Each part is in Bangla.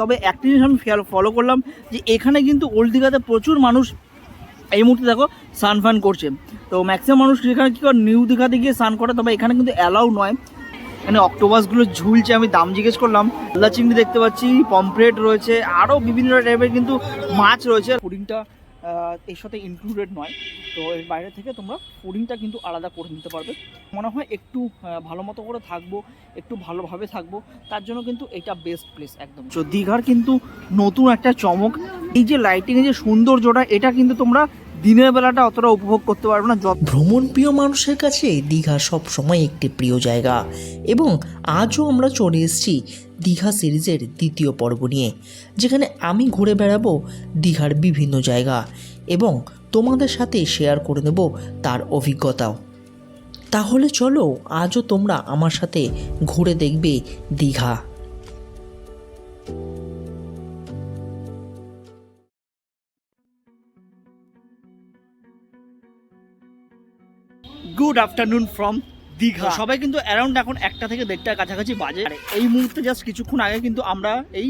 তবে একটা জিনিস আমি ফলো করলাম যে এখানে কিন্তু ওল্ড দীঘাতে প্রচুর মানুষ এই মুহূর্তে দেখো স্নান ফান করছে। তো ম্যাক্সিমাম মানুষ এখানে কী করে নিউ দীঘাতে গিয়ে স্নান করে, তবে এখানে কিন্তু অ্যালাউ নয়। এখানে অক্টোবাসগুলো ঝুলছে, আমি দাম জিজ্ঞেস করলাম। আল্লা চিংড়ি দেখতে পাচ্ছি পমফ্রেট রয়েছে আরও বিভিন্ন টাইপের কিন্তু মাছ রয়েছে। পুডিংটা এর সাথে ইনক্লুডেড নয়। তো এর বাইরে থেকে তোমরা ফুডিংটা কিন্তু আলাদা করে নিতে পারবে। মনে হয় একটু ভালো মতো করে থাকব, একটু ভালোভাবে থাকব, তার জন্য কিন্তু এটা বেস্ট প্লেস একদম। তো দীঘার কিন্তু নতুন একটা চমক, এই যে লাইটিংয়ের যে সৌন্দর্যটা, এটা কিন্তু তোমরা দিনের বেলাটা অতটা উপভোগ করতে পারব না, যত ভ্রমণ প্রিয় মানুষের কাছে দীঘা সব সময় একটি প্রিয় জায়গা। এবং আজও আমরা চলে এসেছি দীঘা সিরিজের দ্বিতীয় পর্ব নিয়ে, যেখানে আমি ঘুরে বেড়াবো দীঘার বিভিন্ন জায়গা এবং তোমাদের সাথে শেয়ার করে নেব তার অভিজ্ঞতাও। তাহলে চলো, আজও তোমরা আমার সাথে ঘুরে দেখবে Digha. Good afternoon from Digha. সবাই কিন্তু অ্যারাউন্ড এখন একটা থেকে দেড়টার কাছাকাছি বাজে। আর। এই মুহূর্তে জাস্ট কিছুক্ষণ আগে কিন্তু আমরা এই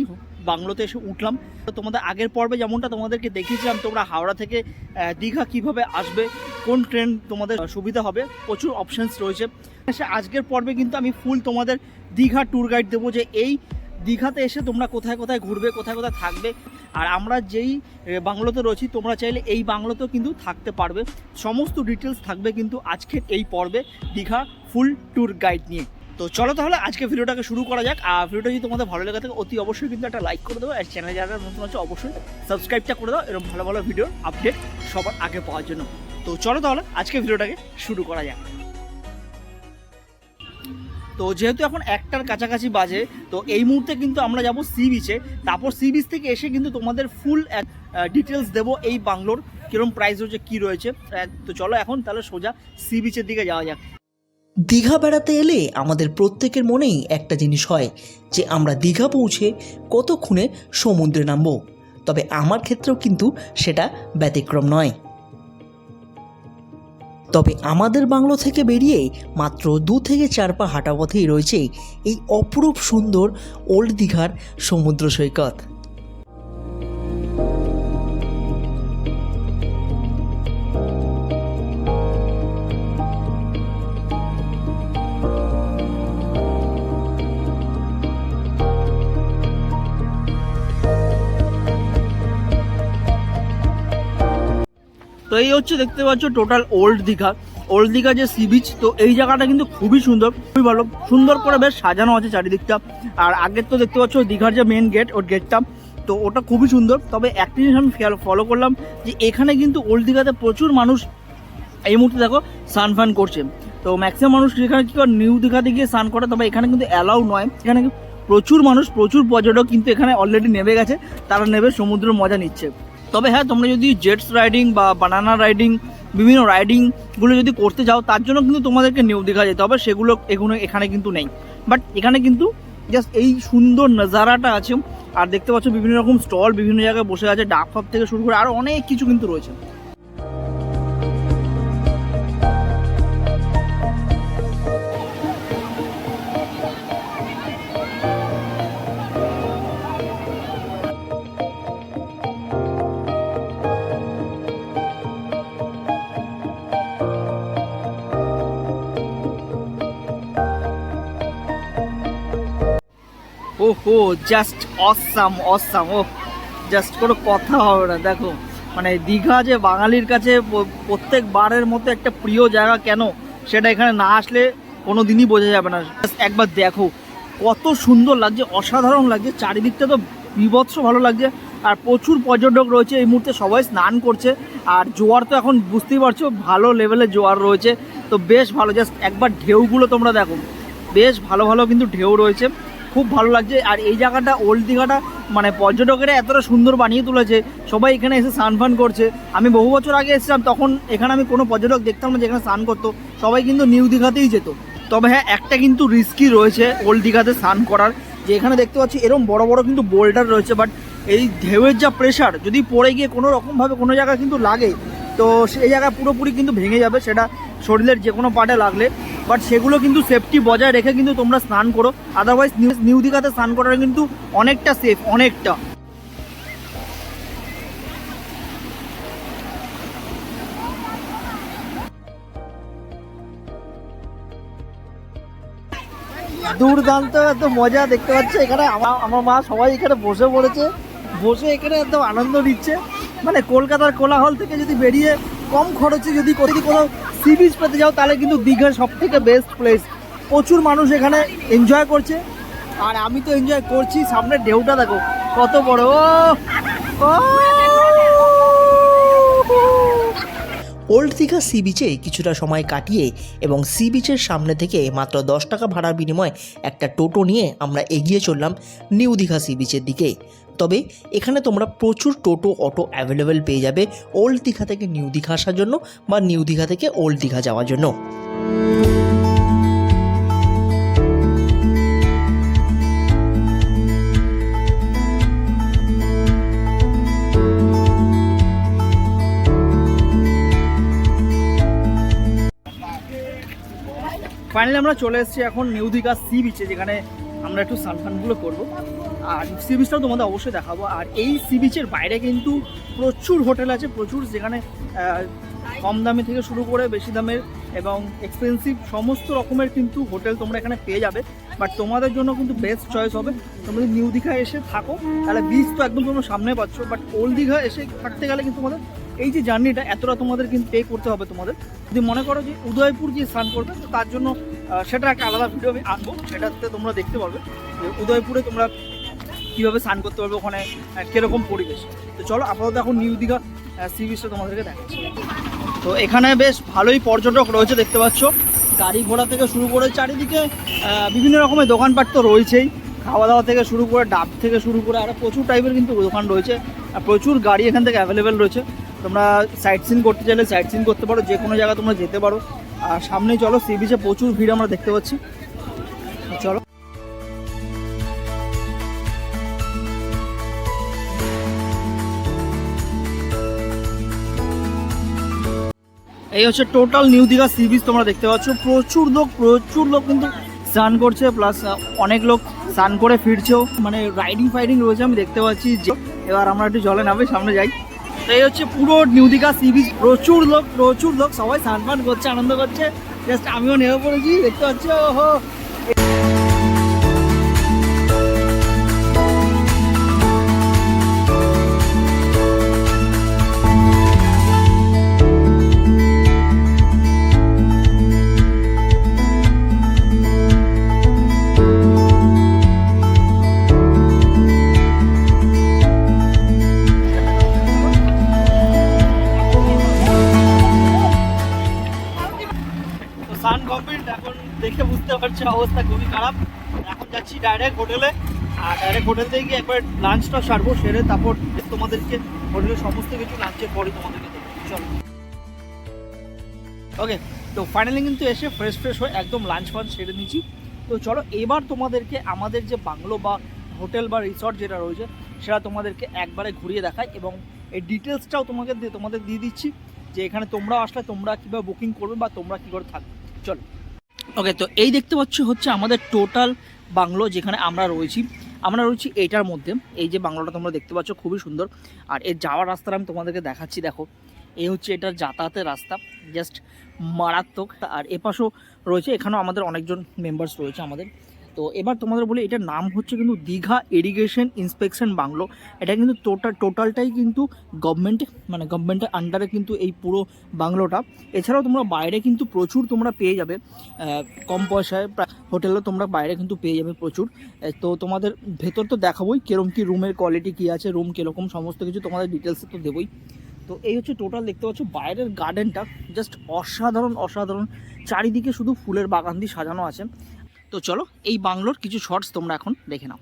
বাংলোতে এসে উঠলাম। তো তোমাদের আগের পর্বে যেমনটা তোমাদেরকে দেখিয়েছিলাম তোমরা হাওড়া থেকে দীঘা কীভাবে আসবে কোন ট্রেন তোমাদের সুবিধা হবে প্রচুর অপশনস রয়েছে। সে আজকের পর্বে কিন্তু আমি ফুল তোমাদের দীঘা ট্যুর গাইড দেবো যে এই দীঘাতে এসে তোমরা কোথায় কোথায় ঘুরবে কোথায় কোথায় থাকবে আর আমরা যেই বাংলোতে রয়েছি, তোমরা চাইলে এই বাংলোতেও কিন্তু থাকতে পারবে। সমস্ত ডিটেলস থাকবে কিন্তু আজকের এই পর্বে দীঘা ফুল ট্যুর গাইড নিয়ে। তো চলো তাহলে আজকে ভিডিওটাকে শুরু করা যাক। আর ভিডিওটা যদি তোমাদের ভালো লেগে থাকে, অতি অবশ্যই কিন্তু একটা লাইক করে দেবো। আর চ্যানেলে যারা নতুন আছে, অবশ্যই সাবস্ক্রাইবটা করে দাও। এরকম ভালো ভালো ভিডিওর আপডেট সবার আগে পাওয়ার জন্য। তো চলো তাহলে আজকে ভিডিওটাকে শুরু করা যাক। তো যেহেতু এখন একটার কাছাকাছি বাজে, তো এই মুহূর্তে কিন্তু আমরা যাব সি বিচে তারপর সি বিচ থেকে এসে কিন্তু তোমাদের ফুল এক ডিটেলস দেবো এই বাংলোর, কিরম প্রাইস রয়েছে, কী রয়েছে। তো চলো এখন তাহলে সোজা সি বিচের দিকে যাওয়া যাক। দীঘা বেড়াতে এলে আমাদের প্রত্যেকের মনেই একটা জিনিস হয়, যে আমরা দীঘা পৌঁছে কতক্ষণে সমুদ্রে নামবো। তবে আমার ক্ষেত্রেও কিন্তু সেটা ব্যতিক্রম নয়। তবে আমাদের বাংলো থেকে বেরিয়ে মাত্র দু থেকে চার পা হাঁটা পথেই রয়েছে এই অপরূপ সুন্দর ওল্ড দীঘার সমুদ্র সৈকত। এই হচ্ছে দেখতে পাচ্ছ total old Digha. Old Digha যে সি বিচ তো এই জায়গাটা কিন্তু খুবই সুন্দর, খুবই ভালো। সুন্দর করে বেশ সাজানো আছে চারিদিকটা। আর আগের তো দেখতে পাচ্ছ দীঘার যে মেন গেট ওর গেটটা তো ওটা খুবই সুন্দর। তবে একটা জিনিস আমি ফলো করলাম যে এখানে কিন্তু ওল্ড দীঘাতে প্রচুর মানুষ এই মুহূর্তে দেখো সান ফান করছে। তো ম্যাক্সিমাম মানুষ যেখানে কি করে নিউ দীঘাতে গিয়ে স্নান করে, তবে এখানে কিন্তু অ্যালাউ নয়। এখানে প্রচুর মানুষ, প্রচুর পর্যটক কিন্তু এখানে অলরেডি নেমে গেছে। তারা নেবে সমুদ্রের মজা নিচ্ছে। তবে হ্যাঁ তোমরা যদি জেটস রাইডিং বা বানানা রাইডিং, বিভিন্ন রাইডিংগুলো যদি করতে চাও তার জন্য কিন্তু তোমাদেরকে নিউ দীঘা যেতে হবে, সেগুলো এগুলো এখানে কিন্তু নেই। বাট এখানে কিন্তু জাস্ট এই সুন্দর নজারাটা আছে, আর দেখতে পাচ্ছ বিভিন্ন রকম স্টল, বিভিন্ন জায়গায় বসে আছে ডাক ফাপ থেকে শুরু করে আরও অনেক কিছু কিন্তু রয়েছে। ও হো জাস্ট অসাম অসাম ও জাস্ট কোনো কথা হবে না, দেখো। মানে দীঘা যে বাঙালির কাছে প্রত্যেকবারের মতো একটা প্রিয় জায়গা কেন? সেটা এখানে না আসলে কোনো দিনই বোঝা যাবে না। একবার দেখো, কত সুন্দর লাগছে, অসাধারণ লাগছে, চারিদিকটা তো বিভৎস ভালো লাগছে, আর প্রচুর পর্যটক রয়েছে, এই মুহূর্তে সবাই স্নান করছে, আর জোয়ার তো এখন বুঝতেই পারছ, ভালো লেভেলে জোয়ার রয়েছে, তো বেশ ভালো জাস্ট একবার ঢেউগুলো তোমরা দেখো, বেশ ভালো ভালো কিন্তু ঢেউ রয়েছে। খুব ভালো লাগছে। আর এই জায়গাটা, ওল্ড দীঘাটা মানে পর্যটকেরা এতটা সুন্দর বানিয়ে তুলেছে। সবাই এখানে এসে স্নান ফান করছে। আমি বহু বছর আগে এসেছিলাম, তখন এখানে আমি কোনো পর্যটক দেখতাম না যেখানে স্নান করতো। সবাই কিন্তু নিউ দীঘাতেই যেত। তবে হ্যাঁ একটা কিন্তু রিস্কি রয়েছে ওল্ড দীঘাতে স্নান করার, যে এখানে দেখতে পাচ্ছি এরকম বড় বড় কিন্তু বোল্ডার রয়েছে। বাট এই ঢেউয়ের যা প্রেশার যদি পড়ে গিয়ে কোনো রকমভাবে কোনো জায়গায় কিন্তু লাগে, তো সেই জায়গা পুরোপুরি কিন্তু ভেঙে যাবে। সেটা শরীরের যে কোনো পার্টে লাগলে। বাট সেগুলো কিন্তু সেফটি বজায় রেখে কিন্তু তোমরা স্নান করো। আদারওয়াইজ নিউ নিউ দীঘাতে স্নান করাটা কিন্তু অনেকটা সেফ অনেকটা। দুর্দান্ত, এত মজা দেখতে পাচ্ছে এখানে। আমার মা সবাই এখানে বসে পড়েছে। বসে এখানে একদম আনন্দ নিচ্ছে। মানে কলকাতার কোলাহল থেকে যদি বেরিয়ে কম খরচে যদি কোথাও সি বিচ পেতে যাও, তাহলে কিন্তু দীঘার সব থেকে বেস্ট প্লেস প্রচুর মানুষ এখানে এনজয় করছে। আর আমি তো এনজয় করছি, সামনে ঢেউটা দেখো, কত বড়। ও! ওল্ড দীঘা সি বিচে কিছুটা সময় কাটিয়ে এবং সি বিচের সামনে থেকে মাত্র দশ টাকা ভাড়ার বিনিময়ে একটা টোটো নিয়ে আমরা এগিয়ে চললাম নিউ দীঘা সি বিচের দিকে। তবে এখানে তোমরা প্রচুর টোটো, অটো অ্যাভেলেবেল পেয়ে যাবে ওল্ড দীঘা থেকে নিউ দীঘা আসার জন্য বা নিউ দীঘা থেকে ওল্ড দীঘা যাওয়ার জন্য। ফাইনালি আমরা চলে এসেছি এখন নিউ দীঘা সি বিচে যেখানে আমরা একটু সানফানগুলো করব। আর সি বিচটাও তোমাদের অবশ্যই দেখাবো। আর এই সি বিচের বাইরে কিন্তু প্রচুর হোটেল আছে, প্রচুর যেখানে কম দামে থেকে শুরু করে বেশি দামের এবং এক্সপেন্সিভ সমস্ত রকমের কিন্তু হোটেল তোমরা এখানে পেয়ে যাবে। বাট তোমাদের জন্য কিন্তু বেস্ট চয়েস হবে তোমরা যদি নিউ দীঘা এসে থাকো, তাহলে বিচ তো একদম তোমরা সামনে পাচ্ছ। বাট ওল্ড দীঘা এসে থাকতে গেলে কিন্তু তোমাদের এই যে জার্নিটা এতটা তোমাদের কিন্তু পে করতে হবে তোমাদের। যদি মনে করো যে উদয়পুর গিয়ে স্নান করবে, তো তার জন্য সেটা একটা আলাদা ভিডিও আমি আনব সেটাতে তোমরা দেখতে পারবে যে উদয়পুরে তোমরা কীভাবে স্নান করতে পারবে ওখানে কীরকম পরিবেশ। তো চলো, আপাতত এখন নিউ দীঘা সি বিচটা তোমাদেরকে দেখাচ্ছি। তো এখানে বেশ ভালোই পর্যটক রয়েছে, দেখতে পাচ্ছ। গাড়ি ঘোড়া থেকে শুরু করে চারিদিকে বিভিন্ন রকমের দোকানপাট তো রয়েছেই। খাওয়া দাওয়া থেকে শুরু করে, ডাব থেকে শুরু করে আরও প্রচুর টাইপের কিন্তু দোকান রয়েছে। আর প্রচুর গাড়ি এখান থেকে অ্যাভেলেবেল রয়েছে। তোমরা সাইট সিন করতে চাইলে সাইট সিন করতে পারো যে কোনো জায়গায় তোমরা যেতে পারো। আর সামনে চলো সি বিচে প্রচুর ভিড় আমরা দেখতে পাচ্ছি। চলো। এই হচ্ছে total new Digha sea beach তোমরা দেখতে পাচ্ছ। প্রচুর লোক প্রচুর লোক কিন্তু স্নান করছে প্লাস অনেক লোক স্নান করে ফিরছেও। মানে রাইডিং ফাইডিং রয়েছে, আমি দেখতে পাচ্ছি। যে এবার আমরা একটু জলে নামে, সামনে যাই। এই হচ্ছে পুরো নিউ দীঘা সি বিচ প্রচুর লোক প্রচুর লোক সবাই স্নান করছে, আনন্দ করছে। জাস্ট আমিও নেওয়া পড়েছি, দেখতে পাচ্ছি, ওহো! ডাইরেক্ট হোটেলে আর ডাইরেক্ট হোটেল থেকে গিয়ে একবার লাঞ্চটা সারবো, সেরে তারপর তোমাদেরকে হোটেলের সমস্ত কিছু লাঞ্চের পরে তোমাদেরকে চলো। ওকে তো ফাইনালি কিন্তু এসে ফ্রেশ ফ্রেশ হয়ে একদম লাঞ্চ ফাঞ্চ সেরে নিচ্ছি তো চলো, এবার তোমাদেরকে আমাদের যে বাংলো বা হোটেল বা রিসর্ট যেটা রয়েছে, সেটা তোমাদেরকে একবারে ঘুরিয়ে দেখাই এবং এই ডিটেলসটাও তোমাকে তোমাদের দিয়ে দিচ্ছি যে এখানে তোমরা আসলে তোমরা কীভাবে বুকিং করবে বা তোমরা কী করে থাকবে। চলো। ওকে তো এই দেখতে পাচ্ছ হচ্ছে আমাদের টোটাল বাংলো যেখানে আমরা রয়েছি আমরা রয়েছি এইটার মধ্যে। এই যে বাংলোটা তোমরা দেখতে পাচ্ছ, খুবই সুন্দর। আর এর যাওয়ার রাস্তাটা আমি তোমাদেরকে দেখাচ্ছি, দেখো। এই হচ্ছে এটার যাতায়াতের রাস্তা জাস্ট মারাত্মক। আর এপাশেও রয়েছে, এখানেও আমাদের অনেকজন মেম্বার্স রয়েছে আমাদের। তো এবার তোমাদের বলি, এটার নাম হচ্ছে কিন্তু দীঘা ইরিগেশন ইন্সপেকশন বাংলো এটা কিন্তু টোটাল টোটালটাই কিন্তু গভর্নমেন্ট মানে গভর্নমেন্টের আন্ডারে কিন্তু এই পুরো বাংলোটা এছাড়াও তোমরা বাইরে কিন্তু প্রচুর তোমরা পেয়ে যাবে। কম পয়সায় হোটেলে তোমরা বাইরে কিন্তু পেয়ে যাবে প্রচুর। তো তোমাদের ভেতর তো দেখাবোই কিরম কী রুমের কোয়ালিটি কী আছে রুম কীরকম, সমস্ত কিছু তোমাদের ডিটেলসে তো দেবোই। তো এই হচ্ছে টোটাল দেখতে পাচ্ছ, বাইরের গার্ডেনটা জাস্ট অসাধারণ অসাধারণ। চারিদিকে শুধু ফুলের বাগান দিয়ে সাজানো আছে। তো চলো এই বাংলোর কিছু শর্টস তোমরা এখন দেখে নাও।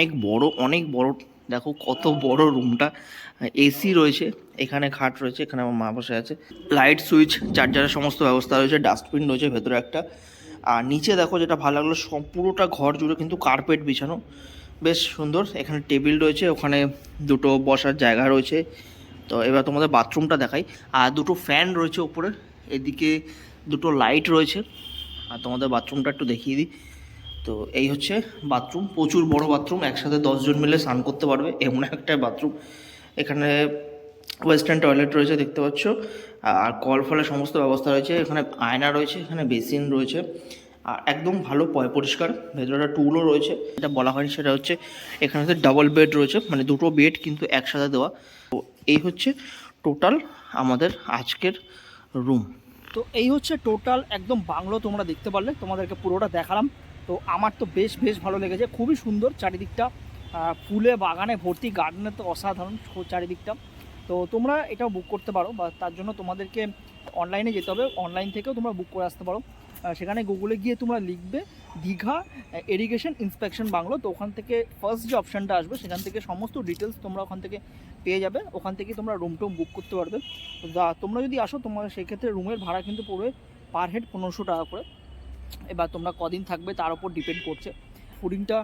অনেক বড় অনেক বড়, দেখো কত বড় রুমটা এসি রয়েছে, এখানে খাট রয়েছে, এখানে আমার মা বসে আছে। লাইট সুইচ চার্জারের সমস্ত ব্যবস্থা রয়েছে ডাস্টবিন রয়েছে ভেতরে একটা। আর নিচে দেখো যেটা ভালো লাগল, সব পুরোটা ঘর জুড়ে কিন্তু কার্পেট বিছানো। বেশ সুন্দর, এখানে টেবিল রয়েছে, ওখানে দুটো বসার জায়গা রয়েছে। তো এবার তোমাদের বাথরুমটা দেখাই। আর দুটো ফ্যান রয়েছে ওপরে এদিকে দুটো লাইট রয়েছে। আর তোমাদের বাথরুমটা একটু দেখিয়ে দিই। তো এই হচ্ছে বাথরুম প্রচুর বড় বাথরুম একসাথে দশজন মিলে স্নান করতে পারবে, এমন একটা বাথরুম এখানে ওয়েস্টার্ন টয়লেট রয়েছে, দেখতে পাচ্ছ। আর কল ফলের সমস্ত ব্যবস্থা রয়েছে, এখানে আয়না রয়েছে, এখানে বেসিন রয়েছে। আর একদম ভালো পয় পরিষ্কার, ভেতরে একটা টুলও রয়েছে। যেটা বলা হয়নি সেটা হচ্ছে, এখানে হচ্ছে ডাবল বেড রয়েছে মানে দুটো বেড কিন্তু একসাথে দেওয়া। তো এই হচ্ছে টোটাল আমাদের আজকের রুম তো এই হচ্ছে টোটাল একদম বাংলো, তোমরা দেখতে পারলে, তোমাদেরকে পুরোটা দেখালাম। তো আমার তো বেশ বেশ ভালো লেগেছে। খুবই সুন্দর চারিদিকটা। ফুলে বাগানে ভর্তি গার্ডেনের তো অসাধারণ চারিদিকটা। তো তোমরা এটাও বুক করতে পারো বা তার জন্য তোমাদেরকে অনলাইনে যেতে হবে। অনলাইন থেকেও তোমরা বুক করে আসতে পারো। সেখানে গুগলে গিয়ে তোমরা লিখবে দীঘা এরিগেশন ইন্সপেকশন বাংলো। তো ওখান থেকে ফার্স্ট যে অপশানটা আসবে, সেখান থেকে সমস্ত ডিটেলস তোমরা ওখান থেকে পেয়ে যাবে। ওখান থেকে তোমরা রুম টুম বুক করতে পারবে। তোমরা যদি আসো, তোমার সেক্ষেত্রে রুমের ভাড়া কিন্তু পড়বে পার হেড পনেরোশো টাকা করে। এবার তোমরা কদিন থাকবে তার উপর ডিপেন্ড করছে। ফুডিংটা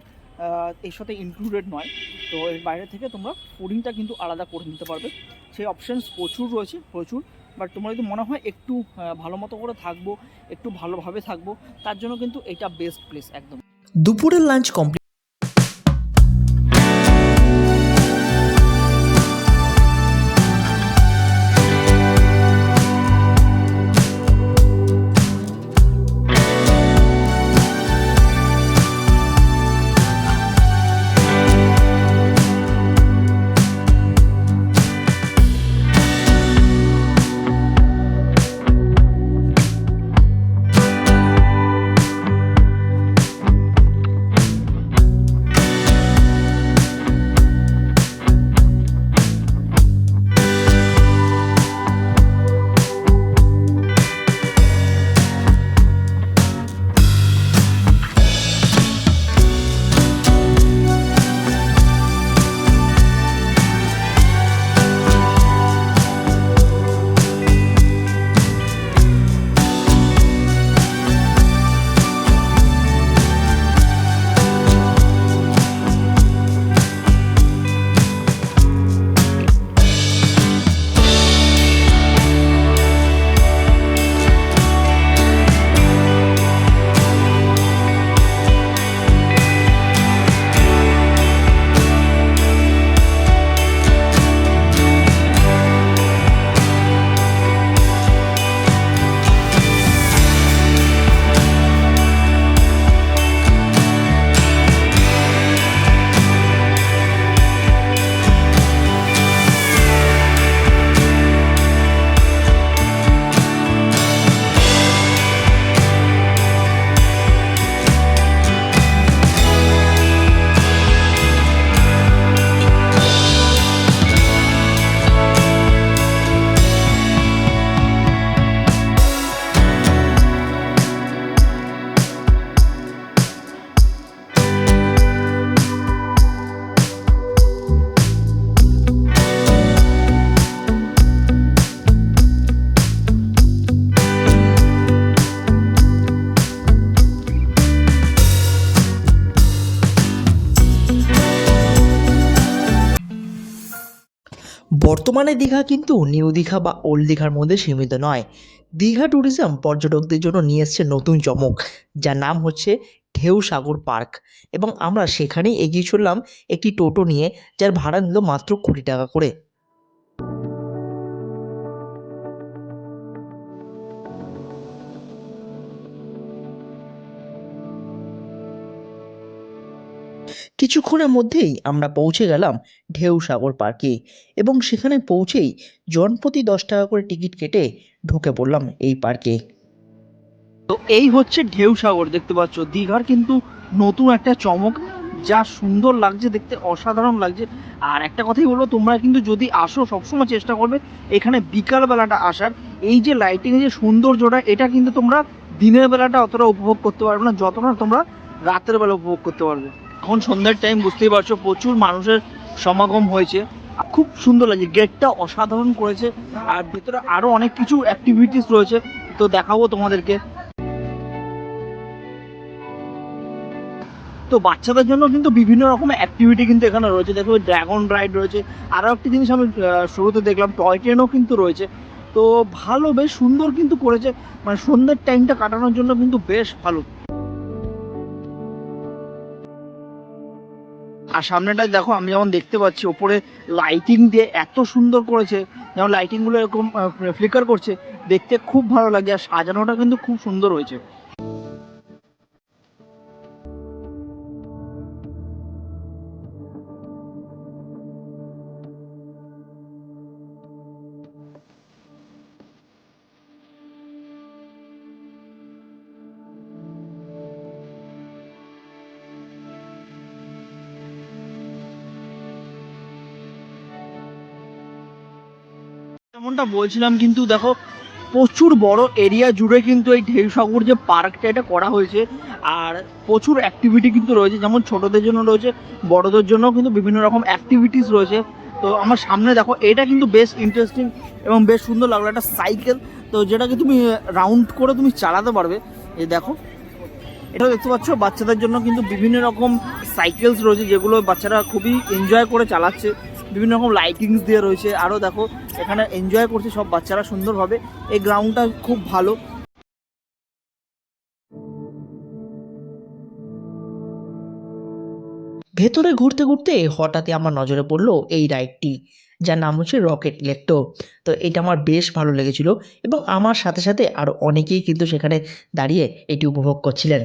এর সাথে ইনক্লুডেড নয়। তো এর বাইরে থেকে তোমরা ফুডিংটা কিন্তু আলাদা করে নিতে পারবে। সেই অপশানস প্রচুর রয়েছে, প্রচুর। বাট তোমার যদি মনে হয় একটু ভালো মতো করে থাকব, একটু ভালোভাবে থাকব, তার জন্য কিন্তু এটা বেস্ট প্লেস একদম। দুপুরের লাঞ্চ কমপ্লিট বর্তমানে দীঘা কিন্তু নিউ দীঘা বা ওল্ড দীঘার মধ্যে সীমিত নয়। দীঘা ট্যুরিজম পর্যটকদের জন্য নিয়ে এসছে নতুন চমক, যার নাম হচ্ছে ঢেউ সাগর পার্ক। এবং আমরা সেখানেই এগিয়ে চললাম একটি টোটো নিয়ে, যার ভাড়া নিল মাত্র কুড়ি টাকা করে। কিছুক্ষণের মধ্যেই আমরা পৌঁছে গেলাম ঢেউ সাগর পার্কে এবং সেখানে পৌঁছেই জনপ্রতি দশ টাকা করে টিকিট কেটে ঢুকে পড়লাম এই পার্কে। তো এই হচ্ছে ঢেউ সাগর দেখতে পাচ্ছ। দীঘার কিন্তু নতুন একটা চমক, যা সুন্দর লাগছে, দেখতে অসাধারণ লাগছে। আর একটা কথাই বলব, তোমরা কিন্তু যদি আসো, সবসময় চেষ্টা করবে এখানে বিকাল বেলাটা আসার। এই যে লাইটিং যে সৌন্দর্যটা, এটা কিন্তু তোমরা দিনের বেলাটা অতটা উপভোগ করতে পারবে না, যতটা তোমরা রাতের বেলা উপভোগ করতে পারবে। এখন সন্ধ্যার টাইম বুঝতেই পারছ, প্রচুর মানুষের সমাগম হয়েছে। খুব সুন্দর লাগছে গেটটা অসাধারণ করেছে, আর ভেতরে আরও অনেক কিছু অ্যাক্টিভিটিস রয়েছে, তো দেখাবো তোমাদেরকে। তো বাচ্চাদের জন্য কিন্তু বিভিন্ন রকমের অ্যাক্টিভিটি কিন্তু এখানে রয়েছে, দেখো ড্রাগন রাইড রয়েছে আরও একটি জিনিস আমি শুরুতে দেখলাম টয় ট্রেনও কিন্তু রয়েছে। তো ভালো, বেশ সুন্দর কিন্তু করেছে মানে সন্ধ্যের টাইমটা কাটানোর জন্য কিন্তু বেশ ভালো। আর সামনেটা দেখো, আমি যেমন দেখতে পাচ্ছি, ওপরে লাইটিং দিয়ে এত সুন্দর করেছে, যেমন লাইটিংগুলো এরকম ফ্লিকার করছে, দেখতে খুব ভালো লাগে, আর সাজানোটা কিন্তু খুব সুন্দর হয়েছে। যেমনটা বলছিলাম, কিন্তু দেখো, প্রচুর বড় এরিয়া জুড়ে কিন্তু এই ঢেউসাগর যে পার্কটা এটা করা হয়েছে। আর প্রচুর অ্যাক্টিভিটি কিন্তু রয়েছে, যেমন ছোটদের জন্য রয়েছে, বড়দের জন্য কিন্তু বিভিন্ন রকম অ্যাক্টিভিটিস রয়েছে। তো আমার সামনে দেখো, এটা কিন্তু বেশ ইন্টারেস্টিং এবং বেশ সুন্দর লাগল, একটা সাইকেল তো যেটাকে তুমি রাউন্ড করে তুমি চালাতে পারবে। এই দেখো এটা দেখতে পাচ্ছ, বাচ্চাদের জন্য কিন্তু বিভিন্ন রকম সাইকেলস রয়েছে, যেগুলো বাচ্চারা খুবই এনজয় করে চালাচ্ছে। বিভিন্ন রকম লাইটিংস দিয়ে রয়েছে। আরও দেখো এখানে এনজয় করছে, সব বাচ্চারা সুন্দরভাবে এই গ্রাউন্ডটা খুব ভালো। ভেতরে ঘুরতে ঘুরতে হঠাৎই আমার নজরে পড়ল এই রাইডটি, যার নাম হচ্ছে রকেট লেকটো তো এটা আমার বেশ ভালো লেগেছিল এবং আমার সাথে সাথে আরও অনেকেই কিন্তু সেখানে দাঁড়িয়ে এটি উপভোগ করছিলেন।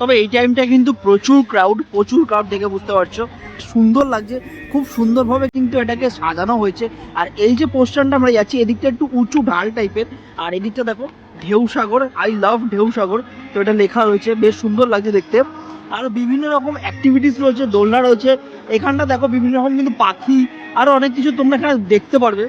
তবে এই টাইমটা কিন্তু প্রচুর ক্রাউড প্রচুর ক্রাউড দেখে বুঝতে পারছ। সুন্দর লাগছে, খুব সুন্দরভাবে কিন্তু এটাকে সাজানো হয়েছে। আর এই যে পোস্টারটা আমরা যাচ্ছি, এদিকটা একটু উঁচু ঢাল টাইপের আর এদিকটা দেখো, ঢেউ সাগর আই লাভ ঢেউ সাগর। তো এটা লেখা রয়েছে, বেশ সুন্দর লাগছে দেখতে। আর বিভিন্ন রকম অ্যাক্টিভিটিস রয়েছে, দোলনা রয়েছে। এখানটা দেখো, বিভিন্ন রকম কিন্তু পাখি আরও অনেক কিছু তোমরা এখানে দেখতে পারবে।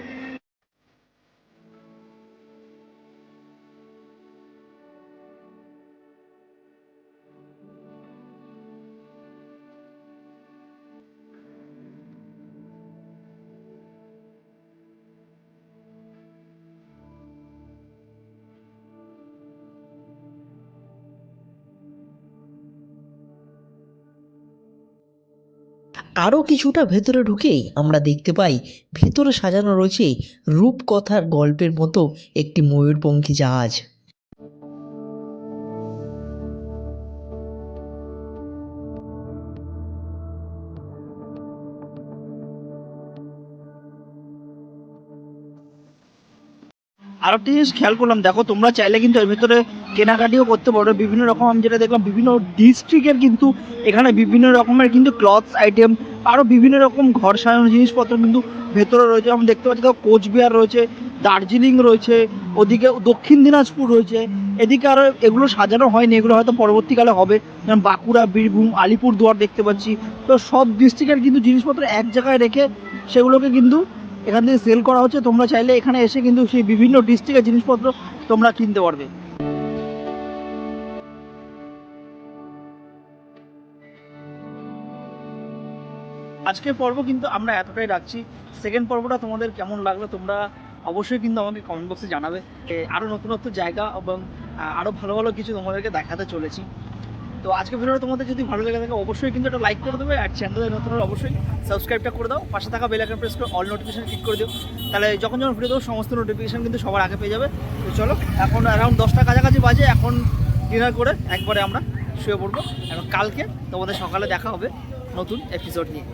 আরও কিছুটা ভেতরে ঢুকেই আমরা দেখতে পাই ভেতরে সাজানো রয়েছে রূপকথার গল্পের মতো একটি ময়ূরপঙ্খী জাহাজ। আর একটা জিনিস খেয়াল করলাম, দেখো তোমরা চাইলে কিন্তু এর ভিতরে কেনাকাটিও করতে পারো। বিভিন্ন রকম আমি যেটা দেখলাম, বিভিন্ন ডিস্ট্রিক্টের কিন্তু এখানে বিভিন্ন রকমের কিন্তু ক্লথস আইটেম আরও বিভিন্ন রকম ঘর সাজানোর জিনিসপত্র কিন্তু ভেতরে রয়েছে। আমি দেখতে পাচ্ছি, দেখো কোচবিহার রয়েছে, দার্জিলিং রয়েছে, ওদিকে দক্ষিণ দিনাজপুর রয়েছে। এদিকে আরও এগুলো সাজানো হয়নি, এগুলো হয়তো পরবর্তীকালে হবে। যেমন বাঁকুড়া, বীরভূম আলিপুর দুয়ার দেখতে পাচ্ছি। তো সব ডিস্ট্রিক্টের কিন্তু জিনিসপত্র এক জায়গায় রেখে সেগুলোকে কিন্তু এখান থেকে সেল করা হচ্ছে তোমরা চাইলে এখানে এসে কিন্তু সেই বিভিন্ন ডিস্ট্রিক্টের জিনিসপত্র তোমরা কিনতে পারবে। আজকের পর্ব কিন্তু আমরা এতটাই রাখছি। সেকেন্ড পর্বটা তোমাদের কেমন লাগল তোমরা অবশ্যই কিন্তু আমাকে কমেন্ট বক্সে জানাবে। এ, আরও নতুনত্ব জায়গা এবং আহ, আরও ভালো ভালো কিছু তোমাদেরকে দেখাতে চলেছি। তো আজকে ভিডিওটা তোমাদের যদি ভালো লেগে থাকে, অবশ্যই কিন্তু একটা লাইক করে দেবে আর চ্যানেলে নতুন অবশ্যই সাবস্ক্রাইবটা করে দাও। পাশে থাকা বেল আইকন প্রেস করে অল নোটিফিকেশন ক্লিক করে দিও। তাহলে যখন যখন ভিডিও দেবো, সমস্ত নোটিফিকেশন কিন্তু সবার আগে পেয়ে যাবে। তো চলো, এখন অ্যারাউন্ড দশটা কাছাকাছি বাজে, এখন ডিনার করে একবারে আমরা শুয়ে পড়ব। এবং কালকে তোমাদের সকালে দেখা হবে নতুন এপিসোড নিয়ে।